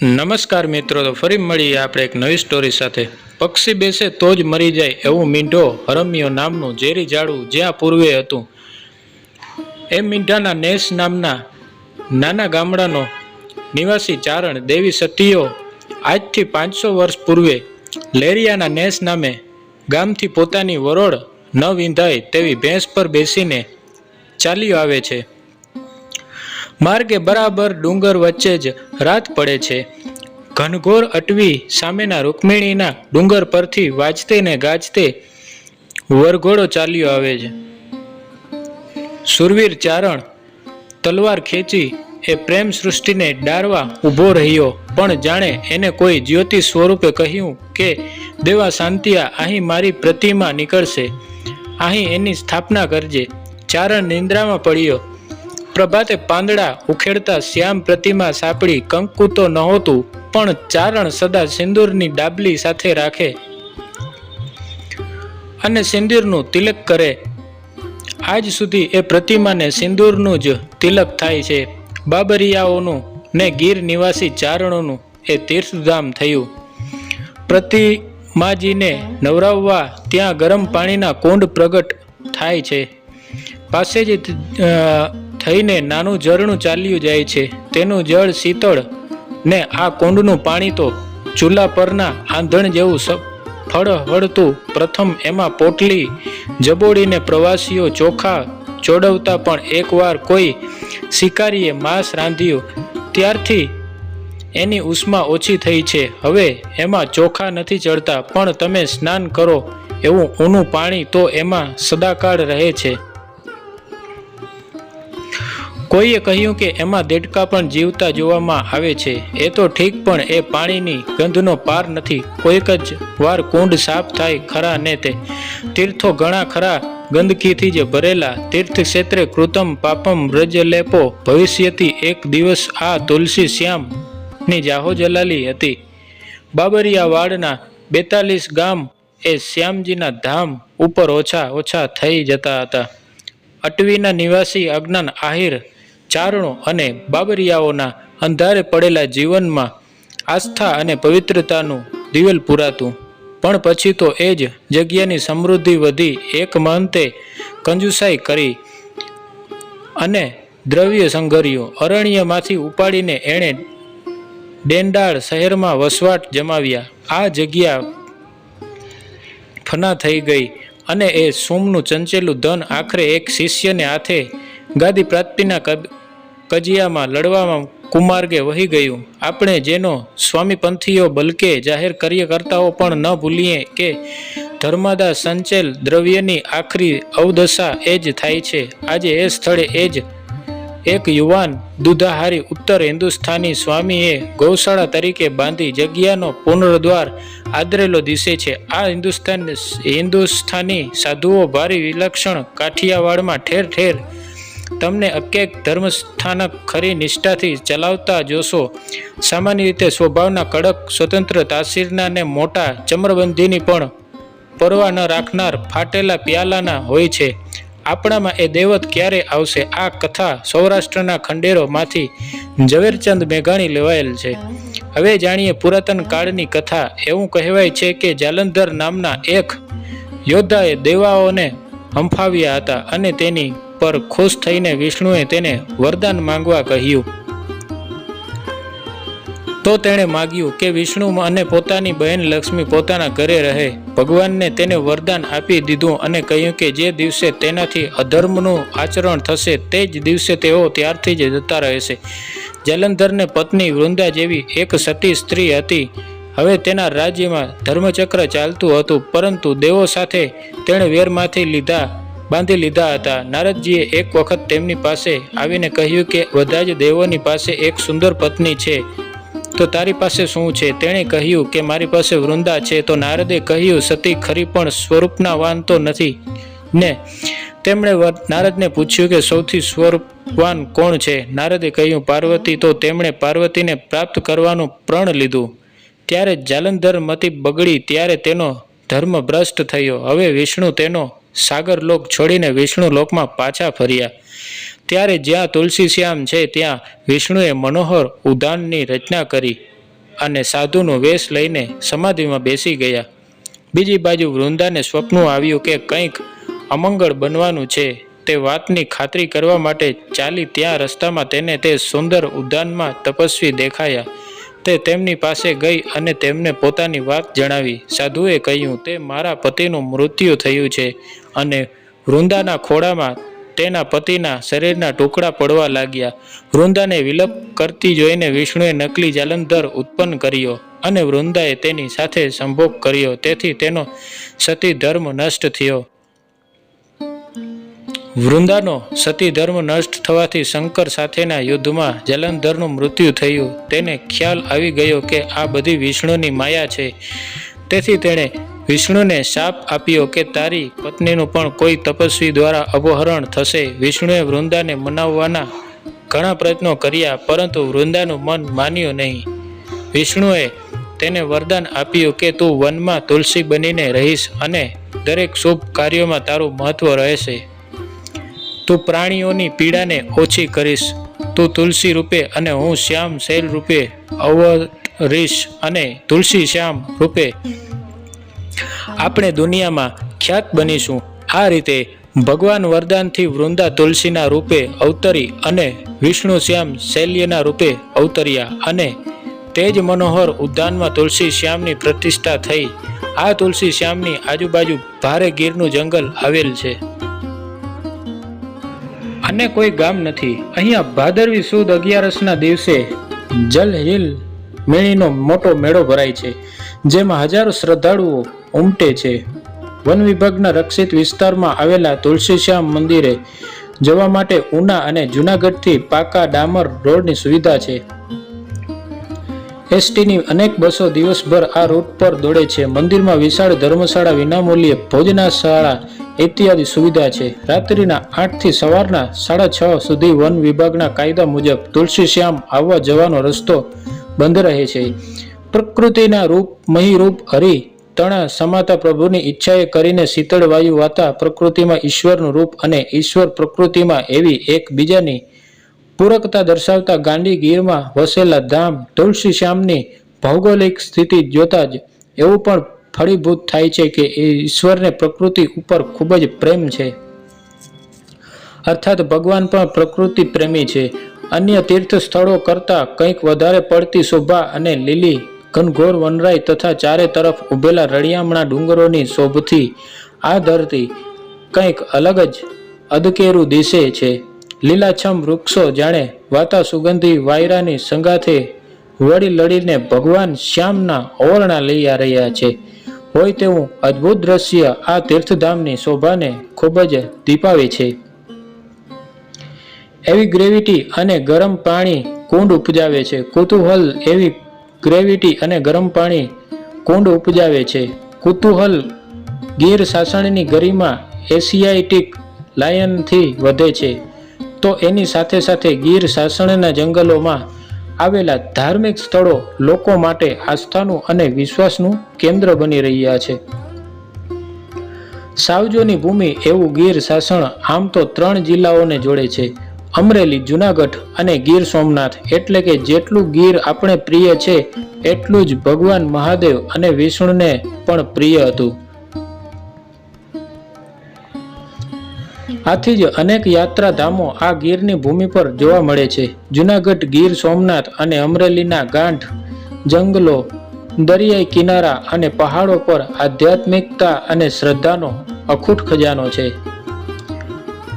નમસ્કાર મિત્રો, તો ફરી મળીએ આપણે એક નવી સ્ટોરી સાથે. પક્ષી બેસે તો જ મરી જાય એવું મીંઢો હરમ્યો નામનું ઝેરી ઝાડું જ્યાં પૂર્વે હતું. એ મીંઢાના નેસ નામના નાના ગામડાનો નિવાસી ચારણ દેવી સતીઓ આજથી પાંચસો વર્ષ પૂર્વે લેરિયાના નેસ નામે ગામથી પોતાની વરોડ ન વિંધાય તેવી ભેંસ પર બેસીને ચાલ્યો આવે છે. માર્ગે બરાબર ડુંગર વચ્ચે જ રાત પડે છે. ઘનઘોર અટવી સામેના રૂકમિણીના ડુંગર પરથી વાજતે ને ગાજતે વરઘોડો ચાલ્યો આવે છે. સુરવીર ચારણ તલવાર ખેંચી એ પ્રેમ સૃષ્ટિને ડારવા ઊભો રહ્યો, પણ જાણે એને કોઈ જ્યોતિ સ્વરૂપે કહ્યું કે, દેવા શાંતિયા અહીં મારી પ્રતિમા નીકળશે. અહીં એની સ્થાપના કરજે. ચારણ નિંદ્રામાં પડ્યો. પ્રભાતે પાંદડા ઉખેડતા શ્યામ પ્રતિમા સાપડી કંકુ તો નહોતું, પણ ચારણ સદા સિંદૂરની ડાબલી સાથે રાખે. અને સિંદૂરનું તિલક કરે. આજ સુધી એ પ્રતિમાને સિંદૂરનું જ તિલક થાય છે. બાબરિયાઓનું ને ગીર નિવાસી ચારણોનું એ તીર્થધામ થયું. પ્રતિમાજીને નવરાવવા ત્યાં ગરમ પાણીના કુંડ પ્રગટ થાય છે. પાસે જ થઈને નાનું ઝરણું ચાલ્યું જાય છે. તેનું જળ શીતળ ને આ કુંડનું પાણી તો ચૂલા પરના આંધણ જેવું સ- ફળહળતું પ્રથમ એમાં પોટલી જબોડીને પ્રવાસીઓ ચોખા ચોડવતા પણ એકવાર કોઈ શિકારીએ માંસ રાંધ્યું. ત્યારથી એની ઉષ્મા ઓછી થઈ છે. હવે એમાં ચોખા નથી ચડતા, પણ તમે સ્નાન કરો એવું ઊનું પાણી તો એમાં સદાકાળ રહે છે. કોઈએ કહ્યું કે એમાં દેડકા પણ જીવતા જોવામાં આવે છે. એ તો ઠીક, પણ એ પાણીની ગંધનો પાર નથી. કોઈક જ વાર કુંડ સાફ થાય ખરા ને તે. તીર્થો ઘણા ખરા ગંદકીથી જ ભરેલા. તીર્થ ક્ષેત્રે કૃતમ પાપમ વ્રજલેપો. ભવિષ્યથી એક દિવસ આ તુલસી શ્યામની હતી. બાબરિયા વાડના બેતાલીસ ગામ એ શ્યામજીના ધામ ઉપર ઓછા ઓછા થઈ જતા હતા. અટવીના નિવાસી અજ્ઞાન, આહિર, ચારણો અને બાબરિયાઓના અંધારે પડેલા જીવનમાં આસ્થા અને પવિત્રતાનું દિવેલ પૂરાતું. પણ પછી તો એ જ જગ્યાની સમૃદ્ધિ વધી એક મહંતે કંજુસાઈ કરી અને દ્રવ્ય સંઘર્યું અરણ્યમાંથી ઉપાડીને એણે ડેંડાળ શહેરમાં વસવાટ જમાવ્યા. આ જગ્યા ફના થઈ ગઈ. અને એ સોમનું ચંચેલું ધન આખરે એક શિષ્યને હાથે ગાદી પ્રાપ્તિના કજિયામાં લડવામાં કુમાર્ગે વહી ગયું. આપણે જેનો સ્વામીપંથીઓ બલકે જાહેર કાર્યકર્તાઓ પણ ન ભૂલીએ કે ધર્માદા સંચેલ દ્રવ્યની આખરી અવદશા એ જ થાય છે. આજે એ સ્થળે એ જ એક યુવાન દુધાહારી ઉત્તર હિન્દુસ્તાની સ્વામીએ ગૌશાળા તરીકે બાંધી જગ્યાનો પુનર્દ્વાર આદરેલો દિશે છે. આ હિન્દુસ્તાન હિન્દુસ્તાની સાધુઓ ભારી વિલક્ષણ કાઠિયાવાડમાં ઠેર ઠેર તમને અકેક ધર્મસ્થાનક ખરી નિષ્ઠાથી ચલાવતા જોશો. સામાન્ય રીતે સ્વભાવના કડક સ્વતંત્ર તાસીરના ને મોટા ચમરબંધીની પણ પરવા ન રાખનાર ફાટેલા પ્યાલાના હોય છે. આપણામાં એ દેવત ક્યારે આવશે? આ કથા સૌરાષ્ટ્રના ખંડેરોમાંથી ઝવેરચંદ મેઘાણી લેવાયેલ છે. હવે જાણીએ પુરાતન કાળની કથા. એવું કહેવાય છે કે જાલંધર નામના એક યોદ્ધાએ દેવાઓને હંફાવ્યા હતા અને તેની પર ખુશ થઈને વિષ્ણુએ તેને વરદાન માંગવા કહ્યું. તો તેણે માગ્યું કે વિષ્ણુ અને પોતાની બહેન લક્ષ્મી પોતાના ઘરે રહે. ભગવાનને તેને વરદાન આપી દીધું અને કહ્યું કે જે દિવસે તેનાથી અધર્મનું આચરણ થશે તે જ દિવસે તેઓ ત્યારથી જ જતા રહેશે. જલંધરને પત્ની વૃંદા જેવી એક સતી સ્ત્રી હતી. હવે તેના રાજ્યમાં ધર્મચક્ર ચાલતું હતું, પરંતુ દેવો સાથે તેણે વેરમાંથી લીધા, બાંધી લીધા હતા. નારદજીએ એક વખત તેમની પાસે આવીને કહ્યું કે, બધા જ દેવોની પાસે એક સુંદર પત્ની છે. તો તારી પાસે શું છે? તેણે કહ્યું કે મારી પાસે વૃંદા છે, તો નારદે કહ્યું, સતી ખરી પણ સ્વરૂપના વાન તો નથી. ને તેમણે નારદને પૂછ્યું કે સૌથી સ્વરૂપવાન કોણ છે? નારદે કહ્યું, પાર્વતી. તો તેમણે પાર્વતીને પ્રાપ્ત કરવાનું પ્રણ લીધું. ત્યારે જાલંધર મતી બગડી, ત્યારે તેનો ધર્મ ભ્રષ્ટ થયો. હવે વિષ્ણુ તેનો સાગર લોક છોડીને વિષ્ણુ લોકમાં પાછા ફર્યા. ત્યારે જ્યાં તુલસી શ્યામ છે ત્યાં વિષ્ણુએ મનોહર ઉદાનની રચના કરી અને સાધુનો વેશ લઈને સમાધિમાં બેસી ગયા. બીજી બાજુ વૃંદાને સ્વપ્ન આવ્યું કે કંઈક અમંગળ બનવાનું છે તે વાતની ખાતરી કરવા માટે ચાલી ત્યાં રસ્તામાં તેને તે સુંદર ઉદ્યાનમાં તપસ્વી દેખાયા. તે તેમની પાસે ગઈ અને તેમને પોતાની વાત જણાવી. સાધુએ કહ્યું, તે મારા પતિનું મૃત્યુ થયું છે અને વૃંદાના ખોળામાં તેના પતિના શરીરના ટુકડા પડવા લાગ્યા. વૃંદાને વિલપ કરતી જોઈને વિષ્ણુએ નકલી જાલંધર ઉત્પન્ન કર્યો અને વૃંદાએ તેની સાથે સંભોગ કર્યો. તેથી તેનો સતી ધર્મ નષ્ટ થયો. વૃંદાનો સતી ધર્મ નષ્ટ થવાથી શંકર સાથેના યુદ્ધમાં જલંધરનું મૃત્યુ થયું. તેને ખ્યાલ આવી ગયો કે આ બધી વિષ્ણુની માયા છે. તેથી તેણે વિષ્ણુને શાપ આપ્યો કે તારી પત્નીનું પણ કોઈ તપસ્વી દ્વારા અપહરણ થશે. વિષ્ણુએ વૃંદાને મનાવવાના ઘણા પ્રયત્નો કર્યા, પરંતુ વૃંદાનું મન માન્યું નહીં. વિષ્ણુએ તેને વરદાન આપ્યું કે તું વનમાં તુલસી બનીને રહીશ અને દરેક શુભ કાર્યોમાં તારું મહત્વ રહેશે. તું પ્રાણીઓની પીડાને ઓછી કરીશ. તું તુલસી રૂપે અને હું શ્યામ શૈલ રૂપે અવતરીશ અને તુલસી શ્યામ રૂપે. આપણે દુનિયામાં ખ્યાત બનીશું. આ રીતે ભગવાન વરદાનથી વૃંદા તુલસીના રૂપે અવતરી અને વિષ્ણુ શ્યામ શૈલ્યના રૂપે અવતર્યા અને તે જ મનોહર ઉદ્યાનમાં તુલસી શ્યામની પ્રતિષ્ઠા થઈ. આ તુલસી શ્યામની આજુબાજુ ભારે ગીરનું જંગલ આવેલ છે. અને કોઈ ગામ નથી. અહીંયા ભાદરવી સુદ અગિયારસના દિવસે જલ હિલ મેળીનો મોટો મેળો ભરાય છે, જેમાં હજારો શ્રદ્ધાળુઓ ઉમટે છે. વન વિભાગના રક્ષિત વિસ્તારમાં આવેલા તુલસીશ્યામ મંદિરે જવા માટે ઉના અને જુનાગઢથી પાકા ડામર રોડની સુવિધા છે. એસટીની અનેક બસો દિવસભર આ રૂટ પર દોડે છે. મંદિરમાં વિશાળ ધર્મશાળા, વિનામૂલ્યે ભોજનાશાળા ઇત્યાદિ સુવિધા છે. રાત્રિના આઠથી સવારના સાડા છ સુધી વન વિભાગના કાયદા મુજબ તુલસીશ્યામ આવવા જવાનો રસ્તો બંધ રહે છે. પ્રકૃતિના રૂપ, મહીરૂપ, હરિ, તણા, સમાતા પ્રભુની ઈચ્છાએ કરીને શીતળ વાયુ વાતા પ્રકૃતિમાં ઈશ્વરનું રૂપ અને ઈશ્વર પ્રકૃતિમાં એવી એકબીજાની પૂરકતા દર્શાવતા ગાંડી ગીરમાં વસેલા ધામ તુલસી શ્યામની ભૌગોલિક સ્થિતિ જોતા જ એવું પણ ફળીભૂત થાય છે કે ઈશ્વરને પ્રકૃતિ ઉપર ખૂબ જ પ્રેમ છે. અર્થાત ભગવાન પણ પ્રકૃતિ પ્રેમી છે. અન્ય તીર્થ સ્થળો કરતાં કંઈક વધારે પડતી શોભા અને લીલી, ઘનઘોર વનરાય તથા ચારે તરફ ઉભેલા રળિયામણા ડુંગરોની શોભથી આ ધરતી કંઈક અલગ જ અદકેરું દિશે છે. લીલાછમ વૃક્ષો જાણે વાતા સુગંધી વાયરાની સંગાથે વળી લડીને ભગવાન શ્યામના ઓરણા લઈ રહ્યા છે. હોય તેવું અદ્ભુત દ્રશ્ય આ તીર્થધામની શોભાને ખૂબ જ દીપાવે છે. એવી ગ્રેવિટી અને ગરમ પાણી કુંડ ઉપજાવે છે. કુતૂહલ એવી ગ્રેવિટી અને ગરમ પાણી કુંડ ઉપજાવે છે. કુતૂહલ ગીર સાસણની ગરિમા એશિયાઇટિક લાયનથી વધે છે. તો એની સાથે સાથે ગીર સાસણના જંગલોમાં આવેલા ધાર્મિક સ્થળો લોકો માટે આસ્થાનું અને વિશ્વાસનું કેન્દ્ર બની રહ્યા છે. સાવજોની ભૂમિ એવું ગીર શાસન આમ તો ત્રણ જિલ્લાઓને જોડે છે. અમરેલી, જુનાગઢ અને ગીર સોમનાથ એટલે કે જેટલું ગીર આપણે પ્રિય છે, એટલું જ ભગવાન મહાદેવ અને વિષ્ણુને પણ પ્રિય હતું. આથી જ અનેક યાત્રાધામો આ ગીરની ભૂમિ પર જોવા મળે છે. જુનાગઢ ગીર સોમનાથ અને અમરેલીના ગાંઠ, જંગલો, દરિયાઈ કિનારા અને પહાડો પર આધ્યાત્મિકતા અને શ્રદ્ધાનો અખૂટ ખજાનો છે.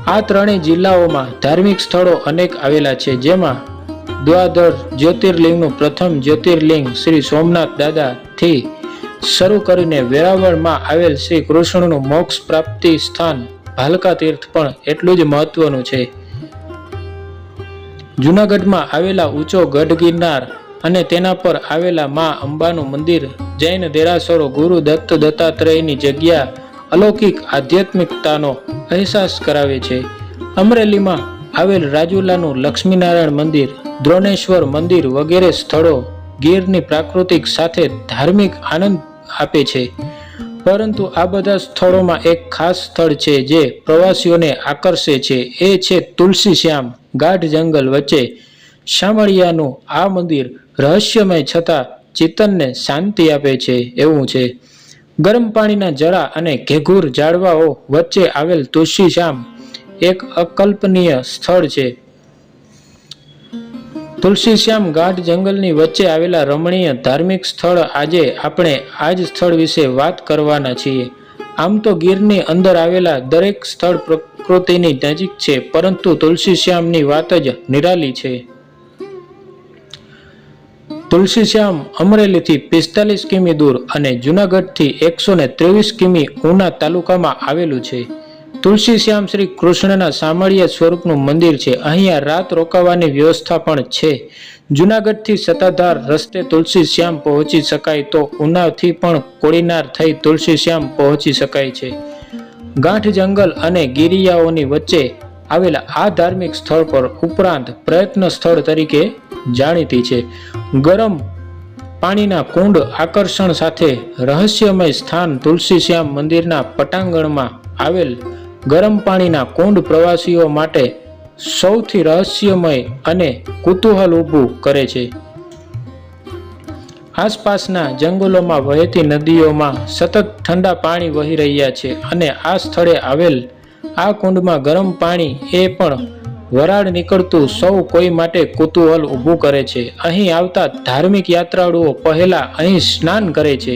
આ ત્રણેય જિલ્લાઓમાં ધાર્મિક સ્થળો અનેક આવેલા છે, જેમાં દ્વાદર જ્યોતિર્લિંગનું પ્રથમ જ્યોતિર્લિંગ શ્રી સોમનાથ દાદાથી શરૂ કરીને વેરાવળમાં આવેલ શ્રી કૃષ્ણનું મોક્ષ પ્રાપ્તિ સ્થાન ભાલકા તીર્થ પણ એટલું જ મહત્વનું છે. જૂનાગઢમાં આવેલા ઊંચો ગઢ ગિરનાર અને તેના પર આવેલા મા અંબાનું મંદિર, જૈન દેરાસરો, ગુરુ દત્ત દત્તાત્રેયની જગ્યા, અલૌકિક આધ્યાત્મિકતાનો અહેસાસ કરાવે છે. અમરેલીમાં આવેલ રાજુલાનું લક્ષ્મીનારાયણ મંદિર, દ્રોણેશ્વર મંદિર વગેરે સ્થળો ગીરની પ્રાકૃતિક સાથે ધાર્મિક આનંદ આપે છે. પરંતુ આ બધા સ્થળોમાં એક ખાસ સ્થળ છે જે પ્રવાસીઓને આકર્ષે છે. એ છે તુલસી શ્યામ ગાઢ જંગલ વચ્ચે શામળિયાનું આ મંદિર રહસ્યમય છતાં ચિતનને શાંતિ આપે છે એવું છે. ગરમ પાણીના જળા અને ઘેઘૂર ઝાડવાઓ વચ્ચે આવેલ તુલસી શ્યામ એક અકલ્પનીય સ્થળ છે. તુલસીશ્યામ ગાઢ જંગલની વચ્ચે આવેલા રમણીય ધાર્મિક સ્થળ આજે આપણે આ જ સ્થળ વિશે વાત કરવાના છીએ. આમ તો ગીરની અંદર આવેલા દરેક સ્થળ પ્રકૃતિની નજીક છે, પરંતુ તુલસીશ્યામની વાત જ નિરાલી છે. તુલસીશ્યામ અમરેલીથી પિસ્તાલીસ કિમી દૂર અને જુનાગઢથી એકસો ને ત્રેવીસ કિમી ઉના તાલુકામાં આવેલું છે. તુલસીશ્યામ શ્રી કૃષ્ણના સામળિયા સ્વરૂપનું મંદિર છે. અહીંયા રાત રોકાવાની વ્યવસ્થા પણ છે. જુનાગઢથી સત્તાધાર રસ્તે તુલસીશ્યામ પહોંચી શકાય તો ઉનાથી પણ કોડીનાર થઈ તુલસીશ્યામ પહોંચી શકાય છે. ગાંઠ જંગલ અને ગિરિયાઓની વચ્ચે આવેલા આ ધાર્મિક સ્થળ પર ઉપરાંત પ્રયત્ન સ્થળ તરીકે જાણીતી છે. ગરમ પાણીના કુંડ આકર્ષણ સાથે રહસ્યમય સ્થાન તુલસીશ્યામ મંદિરના પટાંગણમાં આવેલ ગરમ પાણીના કુંડ પ્રવાસીઓ માટે સૌથી રહસ્યમય અને કુતૂહલ ઊભું કરે છે. આસપાસના જંગલોમાં વહેતી નદીઓમાં સતત ઠંડા પાણી વહી રહ્યા છે અને આ સ્થળે આવેલ આ કુંડમાં ગરમ પાણી એ પણ વરાળ નીકળતું સૌ કોઈ માટે કુતૂહલ ઊભું કરે છે. અહીં આવતા ધાર્મિક યાત્રાળુઓ પહેલાં અહીં સ્નાન કરે છે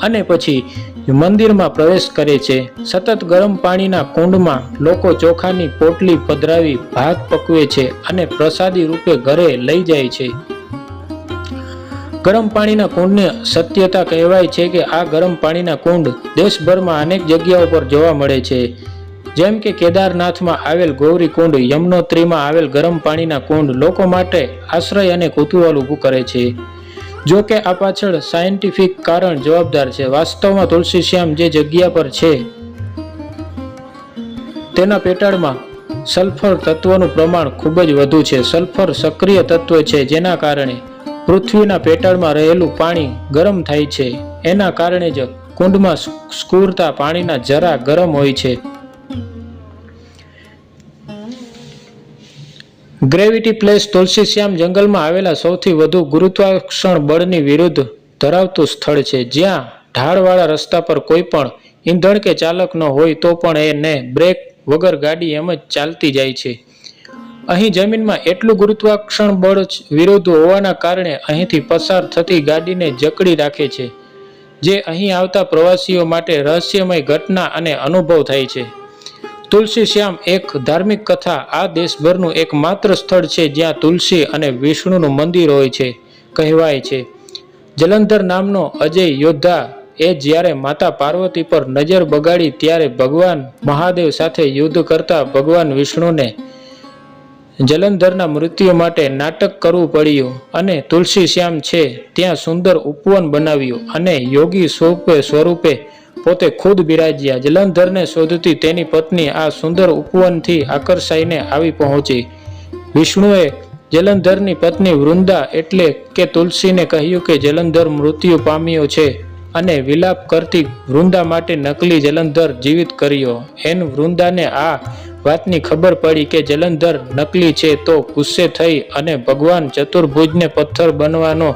અને પછી મંદિરમાં પ્રવેશ કરે છે. સતત ગરમ પાણીના કુંડમાં લોકો ચોખાની પોટલી પધરાવી ભાત પકવે છે અને પ્રસાદી રૂપે ઘરે લઈ જાય છે. ગરમ પાણીના કુંડને સત્યતા કહેવાય છે કે આ ગરમ પાણીના કુંડ દેશભરમાં અનેક જગ્યાઓ પર જોવા મળે છે. જેમ કે કેદારનાથમાં આવેલ ગૌરી કુંડ, યમનોત્રીમાં આવેલ ગરમ પાણીના કુંડ લોકો માટે આશ્રય અને કુતૂહલ ઊભું કરે છે. જો કે આ પાછળ સાયન્ટિફિક કારણ જવાબદાર છે. વાસ્તવમાં તુલસીશ્યામ જે જગ્યા પર છે, તેના પેટાળમાં સલ્ફર તત્વનું પ્રમાણ ખૂબ જ વધુ છે. સલ્ફર સક્રિય તત્વ છે, જેના કારણે પૃથ્વીના પેટાળમાં રહેલું પાણી ગરમ થાય છે. એના કારણે જ કુંડમાં સ્કૂરતા પાણીના જરા ગરમ હોય છે. ગ્રેવિટી પ્લેસ તુલસીશ્યામ જંગલમાં આવેલા સૌથી વધુ ગુરુત્વાકર્ષણ બળની વિરુદ્ધ ધરાવતું સ્થળ છે. જ્યાં ઢાળવાળા રસ્તા પર કોઈ પણ ઈંધણ કે ચાલક ન હોય તો પણ એને બ્રેક વગર ગાડી એમ જ ચાલતી જાય છે. અહીં જમીનમાં એટલું ગુરુત્વાકર્ષણ બળ વિરુદ્ધ હોવાના કારણે અહીંથી પસાર થતી ગાડીને જકડી રાખે છે, જે અહીં આવતા પ્રવાસીઓ માટે રહસ્યમય ઘટના અને અનુભવ થાય છે. તુલસી શ્યામ એક ધાર્મિક કથા. આ દેશભરનું એકમાત્ર સ્થળ છે જ્યાં તુલસી અને વિષ્ણુનું મંદિર હોય છે, કહેવાય છે. જલંધર નામનો અજય યોદ્ધા એ જ્યારે માતા પાર્વતી પર નજર બગાડી ત્યારે ભગવાન મહાદેવ સાથે યુદ્ધ કરતા ભગવાન વિષ્ણુને જલંધરના મૃત્યુ માટે નાટક કરવું પડ્યું અને તુલસી શ્યામ છે ત્યાં સુંદર ઉપવન બનાવ્યું અને યોગી સ્વરૂપે સ્વરૂપે પોતે ખુદ બિરાજ્યા. જલંધરને શોધતી તેની પત્ની આ સુંદર ઉપવનથી આકર્ષાઈને આવી પહોંચી. વિષ્ણુએ જલંધરની પત્ની વૃંદા એટલે કે તુલસીને કહ્યું કે જલંધર મૃત્યુ પામ્યો છે અને વિલાપ કરતી વૃંદા માટે નકલી જલંધર જીવિત કર્યો. એન વૃંદાને આ વાતની ખબર પડી કે જલંધર નકલી છે તો ગુસ્સે થઈ અને ભગવાન ચતુર્ભુજને પથ્થર બનવાનો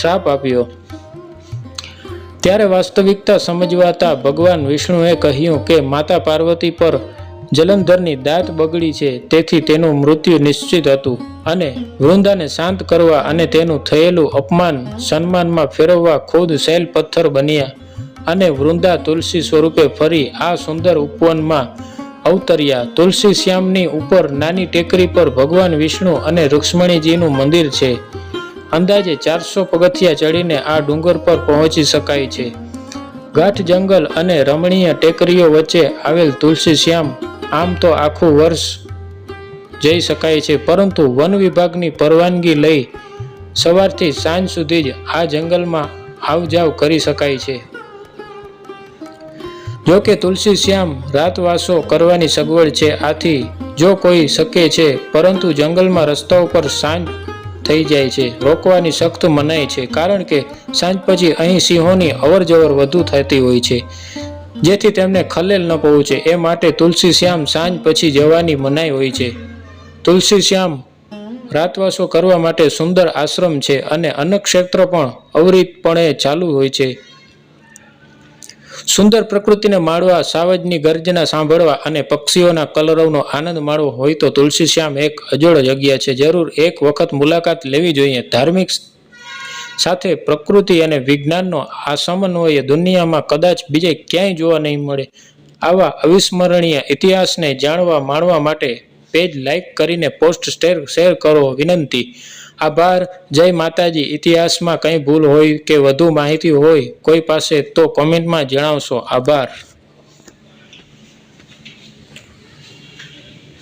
શ્રાપ આપ્યો. ત્યારે વાસ્તવિકતા સમજવાતા ભગવાન વિષ્ણુએ કહ્યું કે માતા પાર્વતી પર જલંધરની દાંત બગડી છે, તેથી તેનું મૃત્યુ નિશ્ચિત હતું અને વૃંદાને શાંત કરવા અને તેનું થયેલું અપમાન સન્માનમાં ફેરવવા ખુદ શૈલ પથ્થર બન્યા અને વૃંદા તુલસી સ્વરૂપે ફરી આ સુંદર ઉપવનમાં અવતર્યા. તુલસી શ્યામની ઉપર નાની ટેકરી પર ભગવાન વિષ્ણુ અને રૂક્ષ્મણીજીનું મંદિર છે. અંદાજે ચારસો પગથિયા ચડીને આ ડુંગર પર પહોંચી શકાય છે. ગાઢ જંગલ અને રમણીય ટેકરીઓ વચ્ચે આવેલ તુલસી શ્યામ આમ તો આખું વર્ષ જઈ શકાય છે, પરંતુ વન વિભાગની પરવાનગી લઈ સવારથી સાંજ સુધી જ આ જંગલમાં આવજાવ કરી શકાય છે. જો કે તુલસી શ્યામ રાતવાસો કરવાની સગવડ છે, આથી જો કોઈ શકે છે, પરંતુ જંગલમાં રસ્તાઓ પર સાંજ થઈ જાય છે. રોકવાની સખ્ત મનાઈ છે કારણ કે સાંજ પછી અહીં સિંહોની અવરજવર વધુ થતી હોય છે. જેથી તેમને ખલેલ ન પહોંચે. એ માટે તુલસી શ્યામ સાંજ પછી જવાની મનાઈ હોય છે. તુલસી શ્યામ રાતવાસો કરવા માટે સુંદર આશ્રમ છે અને અન્નક્ષેત્ર પણ અવરિતપણે ચાલુ હોય છે. સુંદર પ્રકૃતિને માણવા સાવજની ગર્જના સાંભળવા અને પક્ષીઓના કલરવનો આનંદ માણવો હોય તો તુલસી શ્યામ એક અજોડ જગ્યા છે. જરૂર એક વખત મુલાકાત લેવી જોઈએ. ધાર્મિક સાથે પ્રકૃતિ અને વિજ્ઞાનનો આ સમન્વય દુનિયામાં કદાચ બીજે ક્યાંય જોવા નહીં મળે. આવા અવિસ્મરણીય ઇતિહાસને જાણવા, માણવા માટે પેજ લાઇક કરીને પોસ્ટ શેર કરો. વિનંતી. આભાર. જય માતાજી. ઇતિહાસમાં કંઈ ભૂલ હોય કે વધુ માહિતી હોય કોઈ પાસે તો કોમેન્ટમાં જણાવશો. આભાર.